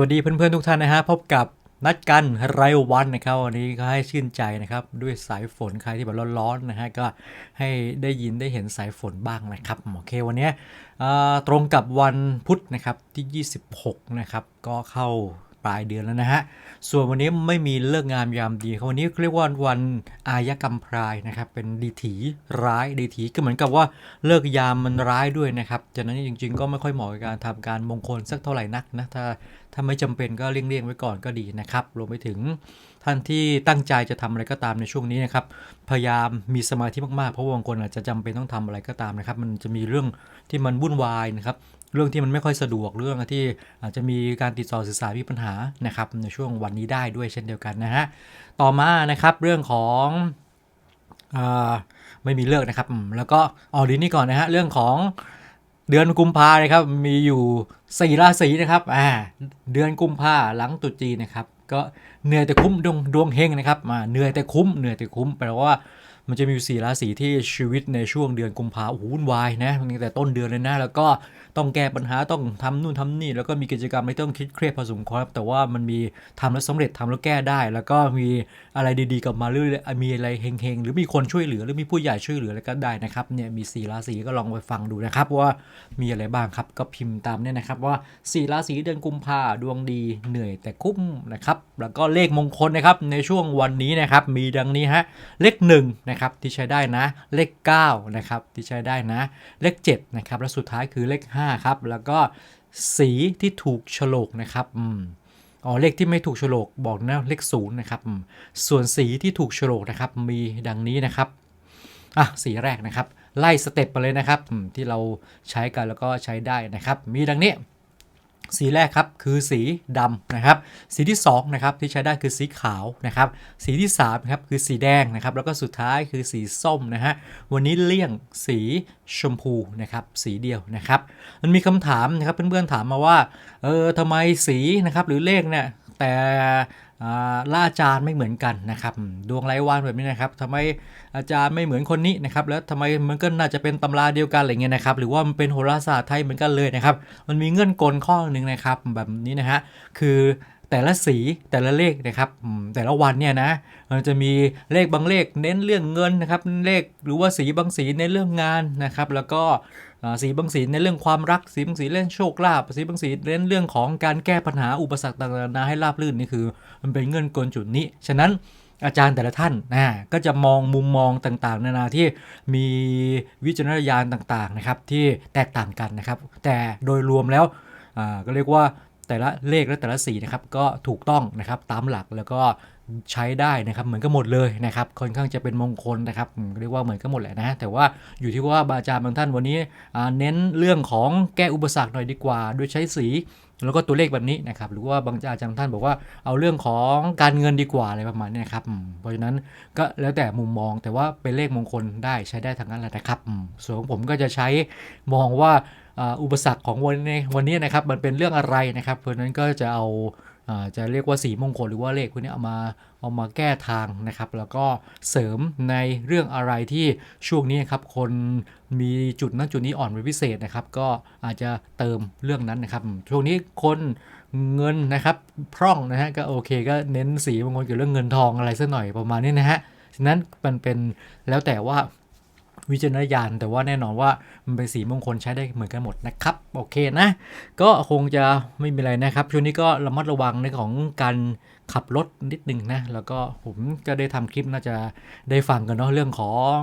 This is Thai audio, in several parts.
วัสดีเพื่อนๆทุกท่านนะฮะพบกับนัดกันรวันนะครับวันนี้ก็ให้ชื่นใจนะครับด้วยสายฝนใครที่แบบร้อนๆนะฮะก็ให้ได้ยินได้เห็นสายฝนบ้างนะครับโอเควันนี้ตรงกับวันพุธนะครับที่ 26 นะครับก็เข้า ปลายเดือนแล้วนะฮะ ส่วนวันนี้ไม่มีเลิกงามยามดีครับวันนี้เรียกว่าวันอายกรรมพรายนะครับ เป็นดีถีร้ายดีถีก็เหมือนกับว่าเลิกยามมันร้ายด้วยนะครับฉะนั้นจริง ๆ ก็ไม่ค่อยเหมาะกับการทำการมงคลสักเท่าไหร่นักนะถ้าถ้าไม่จำเป็นก็เลี่ยงๆไว้ก่อนก็ดีนะครับ รวมไปถึงท่านที่ตั้งใจจะทำอะไรก็ตามในช่วงนี้นะครับ พยายามมีสมาธิมากๆ เพราะบางคนอาจจะจำเป็นต้องทำอะไรก็ตามนะครับ มันจะมีเรื่องที่มันวุ่นวายนะครับ เรื่องที่มันไม่ค่อยสะดวกเรื่องที่อาจจะมีการติดต่อสื่อสารมีปัญหานะครับในช่วงวันนี้ได้ด้วยเช่นเดียวกันนะฮะต่อมานะครับเรื่องของอไม่มีเลิกนะครับ แล้วก็เอดีนี่ก่อนนะฮะเรื่องของเดือนกุมภานะครับมีอยู่สี่ราศีนะครับอ่าเดือนกุมภาหลังตุจีนนะครับ ก็เหนื่อยแต่คุ้มดวงดวงเฮงนะครับมาเหนื่อยแต่คุ้มเหนื่อยแต่คุ้มแปลว่า มันจะมีอยู่สี่ราศีที่ชีวิตในช่วงเดือนกุมภาโอ้โหวุ่นวายนะตั้งแต่ต้นเดือนเลยนะ แล้วก็ต้องแก้ปัญหาต้องทำนู่นทำนี่ แล้วก็มีกิจกรรมไม่ต้องคิดเครียดพอสมควรครับแต่ว่ามันมีทำแล้วสำเร็จทำแล้วแก้ได้ แล้วก็มีอะไรดีๆกลับมาเรื่อยๆมีอะไรเฮงๆ หรือมีคนช่วยเหลือหรือมีผู้ใหญ่ช่วยเหลืออะไรก็ได้นะครับเนี่ยมีสี่ราศีก็ลองไปฟังดูนะครับ ว่ามีอะไรบ้างครับก็พิมพ์ตามเนี่ยนะครับว่าสี่ราศีเดือนกุมภาดวงดีเหนื่อยแต่คุ้มนะครับแล้วก็เลขมงคลนะครับในช่วงวันนี้นะครับมีดังนี้ฮะเลข1นะครับที่ใช้ได้นะ เลข9นะครับที่ใช้ได้นะ เลข7นะครับและสุดท้ายคือเลข5ครับแล้วก็สีที่ถูกโฉลกนะครับอืมอ๋อเลขที่ไม่ถูกโฉลกบอกนะเลขศูนย์นะครับส่วนสีที่ถูกโฉลกนะครับมีดังนี้นะครับอะสีแรกนะครับ ไล่สเต็ปไปเลยนะครับที่เราใช้กันแล้วก็ใช้ได้นะครับ มีดังนี้ สีแรกครับคือสีดำนะครับ สีที่2นะครับที่ใช้ได้คือสีขาวนะครับ สีที่3ครับคือสีแดงนะครับ แล้วก็สุดท้ายคือสีส้มนะฮะวันนี้เลี่ยงสีชมพูนะครับสีเดียวนะครับ มันมีคำถามนะครับเพื่อนๆถามมาว่าเออทำไมสีนะครับหรือเลขเนี่ย แต่ล่าอาจารย์ไม่เหมือนกันนะครับ ดวงไร้วันแบบนี้นะครับทำไมอาจารย์ไม่เหมือนคนนี้นะครับ แล้วทำไมมันก็น่าจะเป็นตำราเดียวกันอะไรเงี้ยนะครับ หรือว่ามันเป็นโหราศาสตร์ไทยเหมือนกันเลยนะครับ มันมีเงื่อนกลข้อหนึ่งนะครับ แบบนี้นะฮะ คือแต่ละสีแต่ละเลขนะครับ แต่ละวันเนี่ยนะมันจะมีเลขบางเลขเน้นเรื่องเงินนะครับ เลขหรือว่าสีบางสีเน้นเรื่องงานนะครับ แล้วก็ สีบางสีในเรื่องความรักสีบางสีเล่นโชคลาภสีบางสีเล่นเรื่องของการแก้ปัญหาอุปสรรคต่างๆนาให้ราบรื่นนี่คือ มันเป็นเงื่อนกลจุดนี้ ฉะนั้นอาจารย์แต่ละท่านนะก็จะมองมุมมองต่างๆ นานาที่มีวิจารณญาณต่างๆนะครับที่แตกต่างกันนะครับ แต่โดยรวมแล้วก็เรียกว่าแต่ละเลขและแต่ละสีนะครับก็ถูกต้องนะครับตามหลักแล้วก็ ใช้ได้นะครับเหมือนกันหมดเลยนะครับค่อนข้างจะเป็นมงคลนะครับเรียกว่าเหมือนกันหมดแหละนะแต่ว่าอยู่ที่ว่าอาจารย์บางท่านวันนี้เน้นเรื่องของแก้อุปสรรคหน่อยดีกว่า โดยใช้สีแล้วก็ตัวเลขแบบนี้นะครับหรือว่าบางอาจารย์ท่านบอกว่าเอาเรื่องของการเงินดีกว่าอะไรประมาณนี้นะครับเพราะฉะนั้นก็แล้วแต่มุมมองแต่ว่าเป็นเลขมงคลได้ใช้ได้ทั้งนั้นแหละนะครับส่วนของผมก็จะใช้มองว่าอุปสรรคของวันนี้วันนี้นะครับมันเป็นเรื่องอะไรนะครับเพราะฉะนั้นก็จะเอา จะเรียกว่าสีมงคลหรือว่าเลขพวกนี้เอามาเอามาแก้ทางนะครับ แล้วก็เสริมในเรื่องอะไรที่ช่วงนี้ครับคนมีจุดนั้นจุดนี้อ่อนเป็นพิเศษนะครับ ก็อาจจะเติมเรื่องนั้นนะครับ ช่วงนี้คนเงินนะครับพร่องนะฮะก็โอเคก็เน้นสีมงคลเกี่ยวกับเรื่องเงินทองอะไรสักหน่อยประมาณนี้นะฮะฉะนั้นมันเป็นแล้วแต่ว่า วิจารณญาณ แต่ว่าแน่นอนว่ามันเป็นสีมงคลใช้ได้เหมือนกันหมดนะครับ โอเคนะ ก็คงจะไม่มีอะไรนะครับช่วงนี้ก็ระมัดระวังในของการขับรถนิดนึงนะ แล้วก็ผมก็ได้ทำคลิปน่าจะได้ฟังกันเนาะเรื่องของ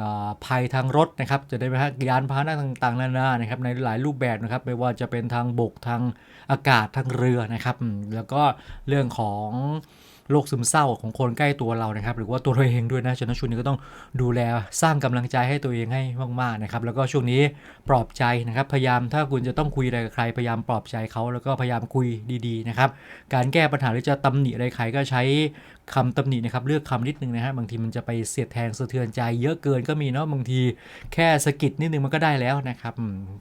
อภัยทางรถนะครับ จะได้ไหมฮะยานพาหนะต่างๆนานานะครับในหลายรูปแบบนะครับ ไม่ว่าจะเป็นทางบกทางอากาศทางเรือนะครับ แล้วก็เรื่องของ โรคซึมเศร้าของคนใกล้ตัวเรานะครับ หรือว่าตัวเราเองด้วยนะฉะนั้นช่วงนี้ก็ต้องดูแลสร้างกำลังใจให้ตัวเองให้มากๆนะครับ แล้วก็ช่วงนี้ปลอบใจนะครับ พยายามถ้าคุณจะต้องคุยอะไรกับใครพยายามปลอบใจเขาแล้วก็พยายามคุยดีๆนะครับ การแก้ปัญหาหรือจะตำหนิอะไรใครก็ใช้ คำตำหนินะครับเลือกคำนิดนึงนะฮะบางทีมันจะไปเสียดแทงสะเทือนใจเยอะเกินก็มีเนาะบางทีแค่สะกิดนิดนึงมันก็ได้แล้วนะครับ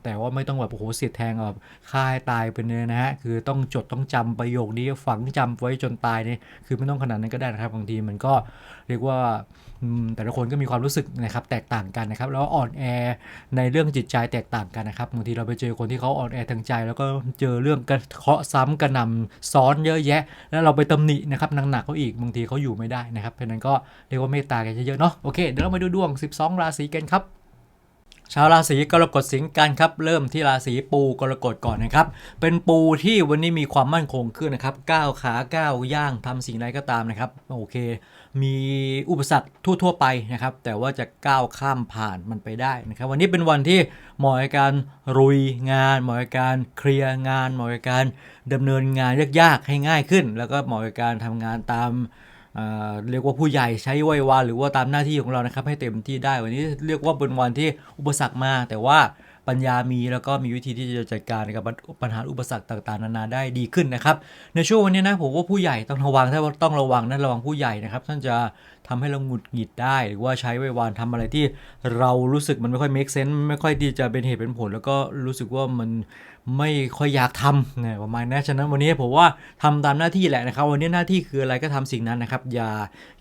แต่ว่าไม่ต้องแบบโอ้โหเสียดแทงแบบฆ่าให้ตายไปเลยนะฮะคือต้องจดต้องจำประโยคนี้ฝังจำไว้จนตายเนี่ยคือไม่ต้องขนาดนั้นก็ได้นะครับบางทีมันก็เรียกว่า แต่ละคนก็มีความรู้สึกนะครับแตกต่างกันนะครับ แล้วอ่อนแอในเรื่องจิตใจแตกต่างกันนะครับบางทีเราไปเจอคนที่เขาอ่อนแอทางใจ แล้วก็เจอเรื่องกระเคาะซ้ำกระหน่ำซ้อนเยอะแยะ แล้วเราไปตำหนินะครับหนักๆเขาอีกบางทีเขาอยู่ไม่ได้นะครับเพราะฉะนั้นก็เรียกว่าเมตตากันเยอะๆเนาะโอเคเดี๋ยวเรามาดูดวง 12 ราศีกันครับ ชาวราศีกรกฎสิงห์กันครับ เริ่มที่ราศีปูกรกฎก่อนนะครับ เป็นปูที่วันนี้มีความมั่นคงขึ้นนะครับก้าวขาก้าวย่างทำสิ่งใดก็ตามนะครับโอเค มีอุปสรรคทั่ว ๆ ไปนะครับ แต่ว่าจะก้าวข้ามผ่านมันไปได้นะครับ วันนี้เป็นวันที่เหมาะกับการรุยงานเหมาะกับการเคลียร์งานเหมาะกับการดำเนินงานยากๆให้ง่ายขึ้น แล้วก็เหมาะกับการทำงานตาม เรียกว่าผู้ใหญ่ใช้ไหววานหรือว่าตามหน้าที่ของเรานะครับ ให้เต็มที่ได้วันนี้เรียกว่าเป็นวันที่อุปสรรคมา แต่ว่าปัญญามีแล้วก็มีวิธีที่จะจัดการกับปัญหาอุปสรรคต่างๆนานาได้ดีขึ้นนะครับ ในช่วงวันนี้นะผมว่าผู้ใหญ่ต้องระวังถ้าว่าต้องระวังนะระวังผู้ใหญ่นะครับท่านจะ ทำให้เราหงุดหงิดได้ หรือว่าใช้ไววานทำอะไรที่เรารู้สึกมันไม่ค่อย make sense ไม่ค่อยที่จะเป็นเหตุเป็นผล แล้วก็รู้สึกว่ามันไม่ค่อยอยากทำเนี่ยประมาณนั้นฉะนั้นวันนี้ผมว่าทำตามหน้าที่แหละนะครับ วันนี้หน้าที่คืออะไรก็ทำสิ่งนั้นนะครับ อย่า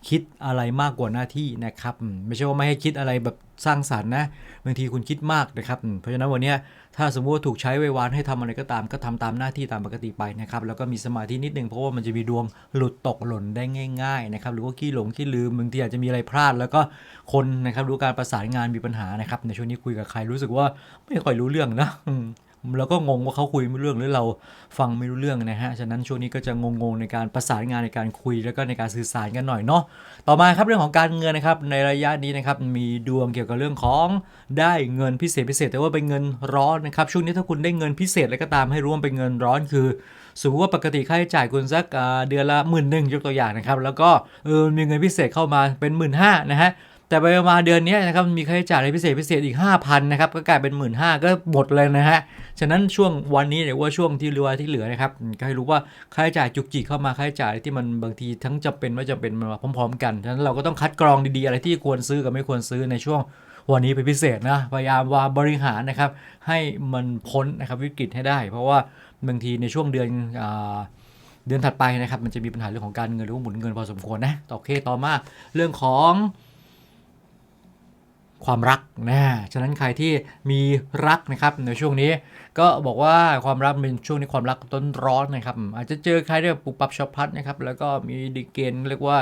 คิดอะไรมากกว่าหน้าที่นะครับ ไม่ใช่ว่าไม่ให้คิดอะไรแบบสร้างสรรค์นะบางทีคุณคิดมากนะครับ เพราะฉะนั้นวันนี้ ถ้าสมมติว่าถูกใช้ไว้วานให้ทำอะไรก็ตามก็ทำตามหน้าที่ตามปกติไปนะครับ แล้วก็มีสมาธินิดนึงเพราะว่ามันจะมีดวงหลุดตกหล่นได้ง่ายๆนะครับหรือว่าขี้หลงขี้ลืมบางทีอาจจะมีอะไรพลาด แล้วก็คนนะครับรู้การประสานงานมีปัญหานะครับในช่วงนี้คุยกับใครรู้สึกว่าไม่ค่อยรู้เรื่องนะ แล้วก็งงว่าเขาคุยไม่รู้เรื่องหรือเราฟังไม่รู้เรื่องนะฮะ ฉะนั้นช่วงนี้ก็จะงงๆในการประสานงานในการคุยแล้วก็ในการสื่อสารกันหน่อยเนาะ ต่อมาครับเรื่องของการเงินนะครับในระยะนี้นะครับมีดวงเกี่ยวกับเรื่องของได้เงินพิเศษพิเศษ แต่ว่าเป็นเงินร้อนนะครับช่วงนี้ถ้าคุณได้เงินพิเศษอะไรก็ตามให้รู้ว่าเป็นเงินร้อนคือสมมติว่าปกติค่าใช้จ่ายคุณสักเดือนละหมื่นหนึ่งยกตัวอย่างนะครับแล้วก็เออมีเงินพิเศษเข้ามาเป็นหมื่นห้านะฮะ แต่ไปมาเดือนนี้นะครับมีค่าใช้จ่ายอะไรพิเศษพิเศษอีก 5,000นะครับก็กลายเป็น 1 5ื่นก็หมดเลยนะฮะฉะนั้นช่วงวันนี้หรือว่าช่วงที่เหลือที่เหลือนะครับก็ให้รู้ว่าค่าใช้จ่ายจุกจิกเข้ามาค่าใช้จ่ายที่มันบางทีทั้งจำเป็นไม่จำเป็นมาพร้อม ๆ กันฉะนั้นเราก็ต้องคัดกรองดีๆอะไรที่ควรซื้อกับไม่ควรซื้อในช่วงวันนี้เป็นพิเศษนะพยายามว่าบริหารนะครับให้มันพ้นนะครับวิกฤตให้ได้ เพราะว่าบางทีในช่วงเดือนอ่าเดือนถัดไปนะครับมันจะมีปัญหาเรื่องของการเงินหรือว่าหมุนเงินพอสมควรนะต่อเคต่อมาเรื่องของ ความรักนะฉะนั้นใครที่มีรักนะครับในช่วงนี้ ก็บอกว่าความรักเป็นช่วงนี้ความรักต้นร้อนนะครับ อาจจะเจอใครได้ปุบปับชอบพัดนะครับ แล้วก็มีดีเกณฑ์เรียกว่า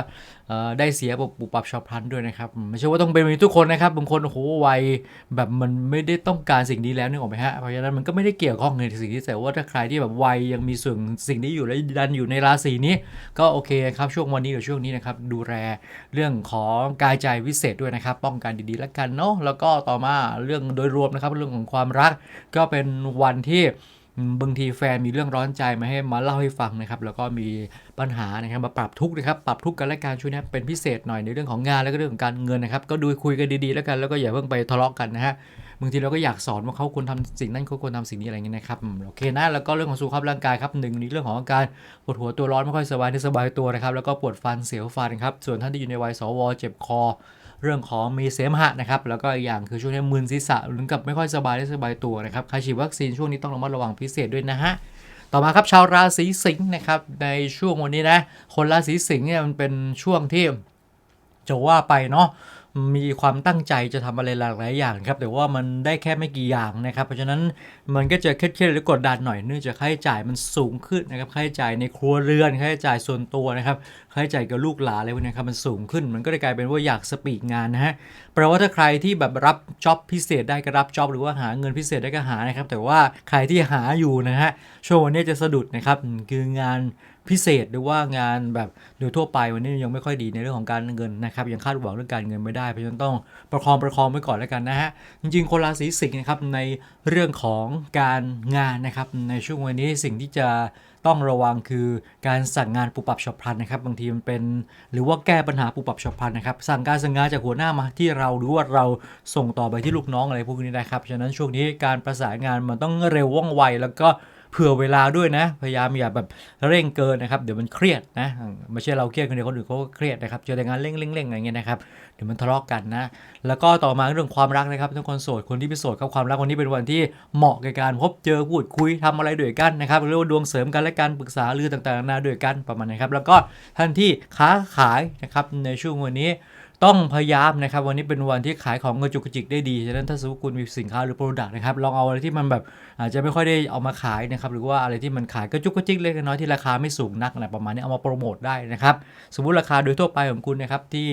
ได้เสียแบบปุบปับชอบพันด้วยนะครับ ไม่ใช่ว่าต้องเป็นทุกคนนะครับ บางคนโอ้โหวัยแบบมันไม่ได้ต้องการสิ่งนี้แล้วนึกออกไหมฮะ เพราะฉะนั้นมันก็ไม่ได้เกี่ยวข้องในสิ่งที่แต่ว่าถ้าใครที่แบบวัยยังมีส่วนสิ่งนี้อยู่และดันอยู่ในราศีนี้ ก็โอเคครับช่วงวันนี้กับช่วงนี้นะครับดูแลเรื่องของกายใจวิเศษด้วยนะครับ ป้องกันดีๆแล้วกันเนาะแล้วก็ต่อมาเรื่องโดยรวมนะครับเรื่องของความรัก ก็เป็นวันที่บางทีแฟนมีเรื่องร้อนใจมาให้มาเล่าให้ฟังนะครับ แล้วก็มีปัญหานะครับมาปรับทุกข์นะครับ ปรับทุกข์กันและกันช่วยนะเป็นพิเศษหน่อยในเรื่องของงานแล้วก็เรื่องของการเงินนะครับ ก็ดูคุยกันดีๆ แล้วกันแล้วก็อย่าเพิ่งไปทะเลาะกันนะฮะบางทีเราก็อยากสอนว่าเขาควรทำสิ่งนั้นเขาควรทำสิ่งนี้อะไรเงี้ยนะครับโอเคนะแล้วก็เรื่องของสุขภาพร่างกายครับหนึ่งในเรื่องของอาการปวดหัวตัวร้อนไม่ค่อยสบายที่สบายตัวนะครับแล้วก็ปวดฟันเสียวฟันครับส่วนท่านที่อยู่ในวัยสวเจ็บคอ เรื่องของมีเสมหะนะครับ แล้วก็อีกอย่างคือช่วงนี้มึนศีรษะหรือกับไม่ค่อยสบายได้สบายตัวนะครับใครฉีดวัคซีนช่วงนี้ต้องระมัดระวังพิเศษด้วยนะฮะต่อมาครับชาวราศีสิงห์นะครับในช่วงวันนี้นะคนราศีสิงห์เนี่ยมันเป็นช่วงที่จะว่าไปเนาะ มีความตั้งใจจะทำอะไรหลากหลายอย่างครับ แต่ว่ามันได้แค่ไม่กี่อย่างนะครับ เพราะฉะนั้นมันก็จะเครียดหรือกดดันหน่อยเนื่องจากค่าใช้จ่ายมันสูงขึ้นนะครับค่าใช้จ่ายในครัวเรือนค่าใช้จ่ายส่วนตัวนะครับค่าใช้จ่ายกับลูกหลานอะไรพวกนี้ครับมันสูงขึ้น มันก็เลยกลายเป็นว่าอยากสปีดงานนะฮะแปลว่าถ้าใครที่แบบรับจ็อบพิเศษได้ก็รับจ็อบหรือว่าหาเงินพิเศษได้ก็หานะครับแต่ว่าใครที่หาอยู่นะฮะช่วงวันนี้จะสะดุดนะครับคืองาน พิเศษหรือว่างานแบบโดยทั่วไปวันนี้ยังไม่ค่อยดีในเรื่องของการเงินนะครับยังคาดหวังเรื่องการเงินไม่ได้เพราะฉะนั้นต้องประคองประคองไว้ก่อนแล้วกันนะฮะจริงๆคนราศีสิงห์นะครับในเรื่องของการงานนะครับในช่วงวันนี้สิ่งที่จะต้องระวังคือการสั่งงานปุบปับฉับพลันนะครับบางทีมันเป็น หรือว่าแก้ปัญหาปุบปับฉับพลันนะครับสั่งการสั่งงานจากหัวหน้ามาที่เราหรือว่าเราส่งต่อไปที่ลูกน้องอะไรพวกนี้นะครับฉะนั้นช่วงนี้การประสานงานมันต้องเร็วว่องไวแล้วก็ เผื่อเวลาด้วยนะ พยายามอย่าแบบเร่งเกินนะครับ เดี๋ยวมันเครียดนะ ไม่ใช่เราเครียดคนเดียวคนอื่นเขาก็เครียดนะครับ เจอแต่งานเร่งๆอะไรเงี้ยนะครับ เดี๋ยวมันทะเลาะกันนะ แล้วก็ต่อมาเรื่องความรักนะครับทุกคนโสด คนที่เป็นโสดครับความรักวันนี้เป็นวันที่เหมาะกับการพบเจอพูดคุยทำอะไรด้วยกันนะครับเรียกว่าดวงเสริมกันและการปรึกษาเรื่องต่างๆนานาด้วยกันประมาณนี้ครับ แล้วก็ท่านที่ค้าขายนะครับในช่วงวันนี้ ต้องพยายามนะครับ วันนี้เป็นวันที่ขายของกระจุกกระจิกได้ดีฉะนั้นถ้าสมมติคุณมีสินค้าหรือโปรดักต์นะครับลองเอาอะไรที่มันแบบอาจจะไม่ค่อยได้เอามาขายนะครับหรือว่าอะไรที่มันขายกระจุกกระจิกเล็กน้อยที่ราคาไม่สูงนักอะไรประมาณนี้เอามาโปรโมทได้นะครับสมมุติราคาโดยทั่วไปของคุณนะครับที่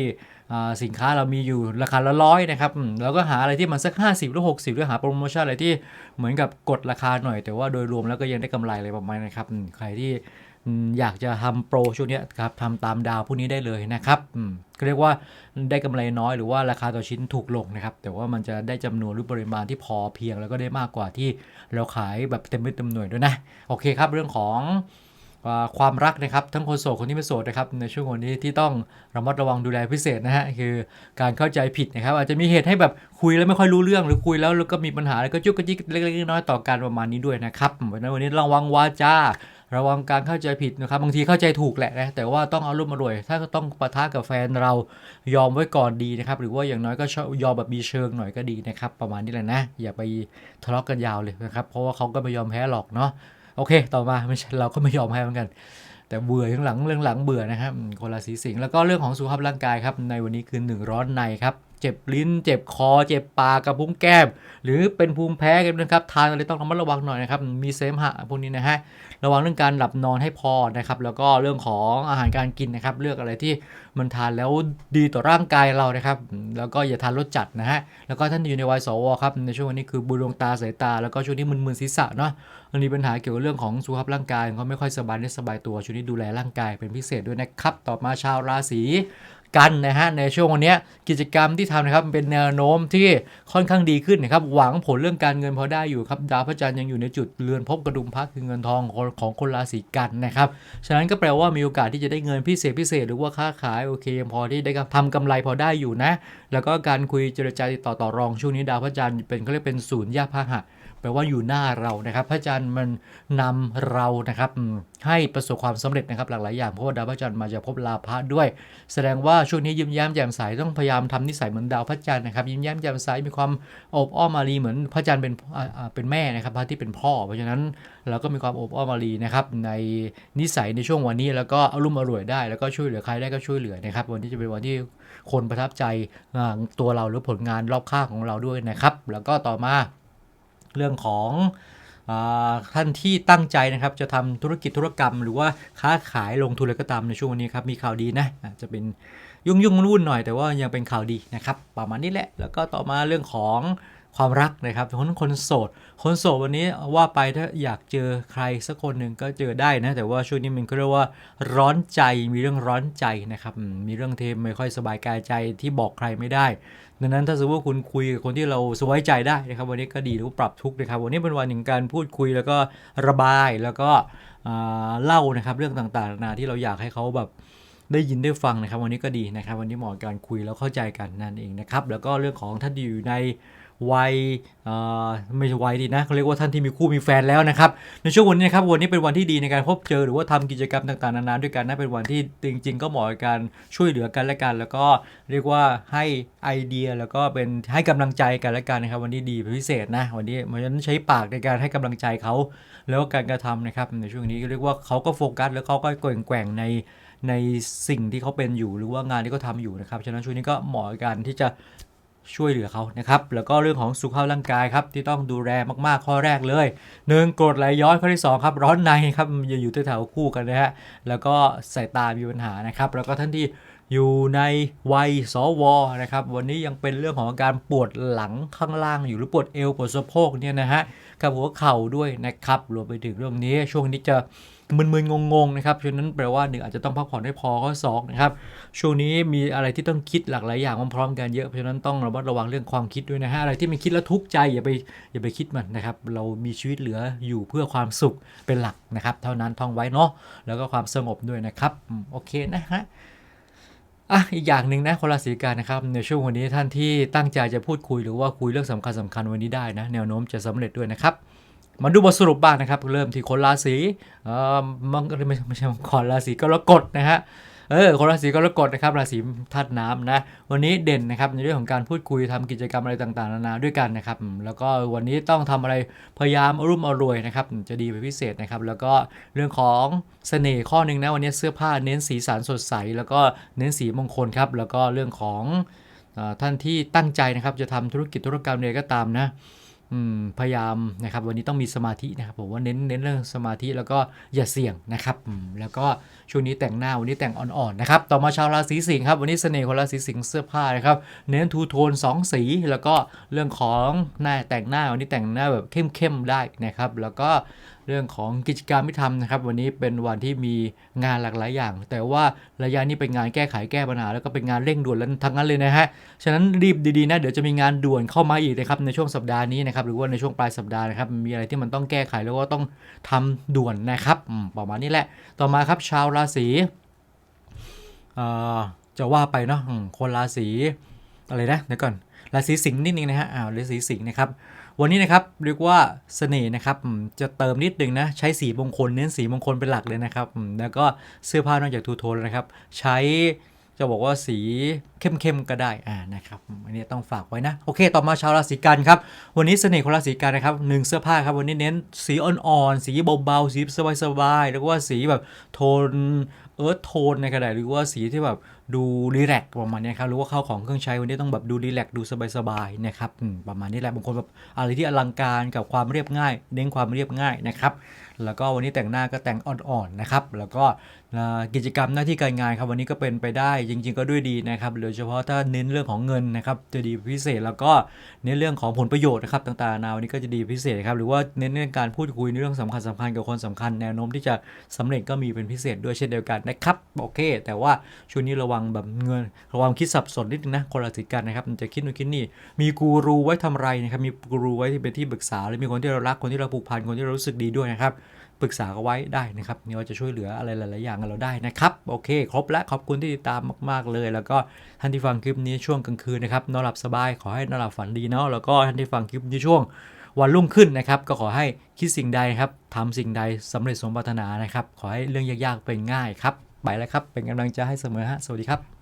สินค้าเรามีอยู่ราคาละร้อยนะครับเราก็หาอะไรที่มันสัก 50 หรือ 60 หรือหาโปรโมชั่นอะไรที่เหมือนกับกดราคาหน่อย แต่ว่าโดยรวมแล้วก็ยังได้กำไรอะไรประมาณนี้นะครับใครที่ อยากจะทำโปรช่วงนี้ครับทำตามดาวพวกนี้ได้เลยนะครับก็เรียกว่าได้กำไรน้อยหรือว่าราคาต่อชิ้นถูกลงนะครับ แต่ว่ามันจะได้จำนวนหรือปริมาณที่พอเพียงแล้วก็ได้มากกว่าที่เราขายแบบเต็มเม็ดเต็มหน่วยด้วยนะ โอเคครับ เรื่องของความรักนะครับ ทั้งคนโสดคนที่ไม่โสดนะครับในช่วงวันนี้ที่ต้องระมัดระวังดูแลพิเศษนะฮะคือการเข้าใจผิดนะครับ อาจจะมีเหตุให้แบบคุยแล้วไม่ค่อยรู้เรื่องหรือคุยแล้วแล้วก็มีปัญหาแล้วก็จุกกระจิกเล็กๆน้อยๆต่อการประมาณนี้ด้วยนะครับเพราะฉะนั้นวันนี้ระวังวาจา ระวังการเข้าใจผิดนะครับ บางทีเข้าใจถูกแหละนะแต่ว่าต้องเอารุ่มารวย ถ้าต้องปะทะกับแฟนเรายอมไว้ก่อนดีนะครับ หรือว่าอย่างน้อยก็ยอมแบบมีเชิงหน่อยก็ดีนะครับ ประมาณนี้แหละนะ อย่าไปทะเลาะกันยาวเลยนะครับ เพราะว่าเขาก็ไม่ยอมแพ้หรอกเนาะโอเค ต่อมาไม่ใช่เราก็ไม่ยอมแพ้เหมือนกัน แต่เบื่อข้างหลังเรื่องหลังเบื่อนะครับคนราศีสิงห์แล้วก็เรื่องของสุขภาพร่างกายครับ ในวันนี้คือหนึ่งร้อนในครับ เจ็บลิ้น เจ็บคอ เจ็บปากกระพุ้งแก้ม หรือเป็นภูมิแพ้กันนะครับ ทานอะไรต้องระมัดระวังหน่อยนะครับ มีเสมหะพวกนี้นะฮะ ระวังเรื่องการหลับนอนให้พอนะครับ แล้วก็เรื่องของอาหารการกินนะครับ เลือกอะไรที่มันทานแล้วดีต่อร่างกายเรานะครับ แล้วก็อย่าทานรสจัดนะฮะ แล้วก็ท่านอยู่ในวัยสวครับ ในช่วงนี้คือบุดวงตาสายตา แล้วก็ช่วงนี้มึนๆศีรษะเนาะ มันมีปัญหาเกี่ยวกับเรื่องของสุขภาพร่างกายเขาไม่ค่อยสบายได้สบายตัวช่วงนี้ดูแลร่างกายเป็นพิเศษด้วยนะครับ ต่อมาชาวราศีกันนะฮะในช่วงวันนี้กิจกรรมที่ทำนะครับเป็นแนวโน้มที่ค่อนข้างดีขึ้นนะครับหวังผลเรื่องการเงินพอได้อยู่ครับดาวพระจันทร์ยังอยู่ในจุดเรือนภพกระดุมพักคือเงินทองของคนราศีกันนะครับฉะนั้นก็แปลว่ามีโอกาสที่จะได้เงินพิเศษพิเศษ หรือว่าค้าขายโอเค พอที่ได้ทำกำไรพอได้อยู่นะ แล้วก็การคุยเจรจาติดต่อต่อรองช่วงนี้ดาวพระจันทร์เป็นเขาเรียกเป็นศูนย์ยาพาหะ แปลว่าอยู่หน้าเรานะครับ พระจันทร์มันนำเรานะครับให้ประสบความสำเร็จนะครับหลายๆอย่างเพราะว่าดาวพระจันทร์มาจากภพลาภะด้วย แสดงว่าช่วงนี้ยิ้มแย้มแจ่มใสต้องพยายามทำนิสัยเหมือนดาวพระจันทร์นะครับยิ้มแย้มแจ่มใสมีความอบอ้อมอารีเหมือนพระจันทร์เป็นเป็นแม่นะครับพระที่เป็นพ่อ เพราะฉะนั้นเราก็มีความอบอ้อมอารีนะครับในนิสัยในช่วงวันนี้แล้วก็อารมณ์อร่วยได้ แล้วก็ช่วยเหลือใครได้ก็ช่วยเหลือนะครับ วันนี้จะเป็นวันที่คนประทับใจตัวเราหรือผลงานรอบข้างของเราด้วยนะครับ แล้วก็ต่อมา เรื่องของท่านที่ตั้งใจนะครับจะทำธุรกิจธุรกรรม หรือว่าค้าขายลงทุนอะไรก็ตามในช่วงวันนี้ครับมีข่าวดีนะอะจะเป็นยุ่งยุ่งวุ่นหน่อยแต่ว่ายังเป็นข่าวดีนะครับประมาณนี้แหละ แล้วก็ต่อมาเรื่องของ ความรักนะครับคนคนโสด คนโสดวันนี้ว่าไปถ้าอยากเจอใครสักคนหนึ่งก็เจอได้นะ แต่ว่าช่วงนี้มันก็เรียกว่าร้อนใจมีเรื่องร้อนใจนะครับมีเรื่องเทมไม่ค่อยสบายกายใจที่บอกใครไม่ได้ดังนั้นถ้าสมมติว่าคุณคุยกับคนที่เราสบายใจได้นะครับ วันนี้ก็ดีหรือว่าปรับทุกข์นะครับ วันนี้เป็นวันแห่งการพูดคุยแล้วก็ระบายแล้วก็เล่านะครับเรื่องต่างๆนานาที่เราอยากให้เขาแบบได้ยินได้ฟังนะครับ วันนี้ก็ดีนะครับ วันนี้เหมาะการคุยแล้วเข้าใจกันนั่นเองนะครับ แล้วก็เรื่องของท่านอยู่ใน วัยเอ่อไม่ใช่วัยดีนะเขาเรียกว่าท่านที่มีคู่มีแฟนแล้วนะครับในช่วงวันนี้นะครับวันนี้เป็นวันที่ดีในการพบเจอหรือว่าทำกิจกรรมต่างๆนานาด้วยกันนะเป็นวันที่จริง ๆ ก็เหมาะกับการช่วยเหลือกันและกัน แล้วก็เรียกว่าให้ไอเดียแล้วก็เป็นให้กำลังใจกันและกันนะครับ วันนี้ดีเป็นพิเศษนะวันนี้เพราะฉะนั้นใช้ปากในการให้กำลังใจเขาแล้วก็การกระทำนะครับในช่วงนี้เรียกว่าเขาก็โฟกัสแล้วเขาก็แกว่งแกว่งๆในในสิ่งที่เขาเป็นอยู่หรือว่างานที่เขาทำอยู่นะครับฉะนั้นช่วงนี้ก็เหมาะกับการที่จะ ช่วยเหลือเขานะครับ แล้วก็เรื่องของสุขภาพร่างกายครับที่ต้องดูแลมากๆข้อแรกเลยหนึ่งกรดไหลย้อนข้อที่สองครับร้อนในครับมันจะอยู่แถวๆคู่กันนะฮะแล้วก็สายตามีปัญหานะครับ แล้วก็ท่านที่อยู่ในวัยสวนะครับวันนี้ยังเป็นเรื่องของอาการปวดหลังข้างล่างอยู่หรือปวดเอวปวดสะโพกเนี่ยนะฮะกับหัวเข่าด้วยนะครับรวมไปถึงเรื่องนี้ช่วงนี้จะ มึนๆงงๆนะครับฉะนั้นแปลว่าหนึ่งอาจจะต้องพักผ่อนให้พอข้อสองนะครับช่วงนี้มีอะไรที่ต้องคิดหลากหลายอย่างพร้อมกันเยอะเพราะฉะนั้นต้องระมัดระวังเรื่องความคิดด้วยนะฮะอะไรที่มันคิดแล้วทุกข์ใจอย่าไปอย่าไปคิดมันนะครับเรามีชีวิตเหลืออยู่เพื่อความสุขเป็นหลักนะครับ เท่านั้นท่องไว้เนาะแล้วก็ความสงบด้วยนะครับโอเคนะฮะอะอีกอย่างหนึ่งนะคนราศีกันนะครับในช่วงวันนี้ท่านที่ตั้งใจจะพูดคุยหรือว่าคุยเรื่องสำคัญสคัญวันนี้ได้นะแนวโน้มจะสำเร็จด้วยนะครับ มาดูบทสรุปบ้างนะครับ เริ่มที่คนราศีเอ่อมังไม่ไม่ใช่มังกรราศีกรกฎนะฮะเออคนราศีกรกฎนะครับราศีธาตุน้ำนะ วันนี้เด่นนะครับในเรื่องของการพูดคุยทำกิจกรรมอะไรต่างๆนานาด้วยกันนะครับ แล้วก็วันนี้ต้องทำอะไรพยายามรุ่มอรวยนะครับจะดีเป็นพิเศษนะครับ แล้วก็เรื่องของเสน่ห์ข้อหนึ่งนะวันนี้เสื้อผ้าเน้นสีสันสดใส แล้วก็เน้นสีมงคลครับ แล้วก็เรื่องของท่านที่ตั้งใจนะครับจะทำธุรกิจธุรกรรมใดก็ตามนะ พยายามนะครับวันนี้ต้องมีสมาธินะครับผมว่าเน้นเน้นเรื่องสมาธิแล้วก็อย่าเสี่ยงนะครับแล้วก็ช่วงนี้แต่งหน้าวันนี้แต่งอ่อนๆนะครับต่อมาชาวราศีสิงห์ครับวันนี้เสน่ห์ของราศีสิงห์เสื้อผ้านะครับเน้นทูโทนสองสี แล้วก็เรื่องของหน้าแต่งหน้าวันนี้แต่งหน้าแบบเข้มๆได้นะครับแล้วก็ รื่องของกิจกรรมที่ทำนะครับ วันนี้เป็นวันที่มีงานหลากหลายอย่าง แต่ว่าระยะนี้เป็นงานแก้ไขแก้ปัญหา แล้วก็เป็นงานเร่งด่วนแล้วทั้งนั้นเลยนะฮะฉะนั้นรีบดีๆนะเดี๋ยวจะมีงานด่วนเข้ามาอีกนะครับในช่วงสัปดาห์นี้นะครับหรือว่าในช่วงปลายสัปดาห์นะครับมีอะไรที่มันต้องแก้ไขแล้วก็ต้องทำด่วนนะครับประมาณนี้แหละ ต่อมาครับชาวราศีจะว่าไปเนาะคนราศีอะไรนะเดี๋ยวก่อนราศีสิงห์นิดนึงนะฮะอ้าวราศีสิงห์นะครับ วันนี้นะครับเรียกว่าเสน่ห์นะครับจะเติมนิดนึงนะใช้สีมงคลเน้นสีมงคลเป็นหลักเลยนะครับแล้วก็เสื้อผ้านอกจากทูโทนนะครับ ใช้จะบอกว่าสีเข้มๆก็ได้อ่านะครับอันนี้ต้องฝากไว้นะโอเค ต่อมาชาวราศีกันครับวันนี้เสน่ห์ของราศีกันนะครับหนึ่งเสื้อผ้าครับวันนี้เน้นสีอ่อนๆสีเบาๆสีสบายๆแล้วก็ว่าสีแบบโทน เอิร์ธโทนในกระดาษหรือว่าสีที่แบบดูรีแลกประมาณนี้ครับหรือว่าเข้าของเครื่องใช้วันนี้ต้องแบบดูรีแลกดูสบายๆนะครับประมาณนี้แหละบางคนแบบอะไรที่อลังการกับความเรียบง่าย เน้นความเรียบง่ายนะครับแล้วก็วันนี้แต่งหน้าก็แต่งอ่อนๆนะครับแล้วก็กิจกรรมหน้าที่การงานครับวันนี้ก็เป็นไปได้จริง ๆ ก็ด้วยดีนะครับโดยเฉพาะถ้าเน้นเรื่องของเงินนะครับจะดีพิเศษแล้วก็เน้นเรื่องของผลประโยชน์นะครับต่างๆนาวันนี้ก็จะดีพิเศษครับหรือว่าเน้นเรื่องการพูดคุยในเรื่องสำคัญสำคัญกับคนสำคัญแนวโน้มที่จะสำเร็จก็มีเป็นพิเศษด้วยเช่นเดียวกันนะครับโอเค แต่ว่าช่วงนี้ระวังแบบเงินระวังคิดสับสนนิดนึงนะคนราศีกันนะครับมันจะคิดนู่นคิดนี่มีกูรูไว้ทำไรนะครับมีกูรูไว้ที่เป็นที่ปรึกษาและมีคนที่เรารักคนที่เราผูกพันคนที่เรารู้สึกดีด้วยนะครับปรึกษาเขาไว้ได้นะครับนี่ว่าจะช่วยเหลืออะไรหลายๆอย่างเราได้นะครับโอเค ครบและขอบคุณที่ติดตามมากๆเลย แล้วก็ท่านที่ฟังคลิปนี้ช่วงกลางคืนนะครับนอนหลับสบายขอให้นอนหลับฝันดีเนาะแล้วก็ท่านที่ฟังคลิปนี้ช่วงวันรุ่งขึ้นนะครับ ก็ขอให้คิดสิ่งใดครับทำสิ่งใดสำเร็จสมปรารถนานะครับ ขอให้เรื่องยากๆเป็นง่ายครับ ไปแล้วครับ เป็นกำลังใจให้เสมอฮะ สวัสดีครับ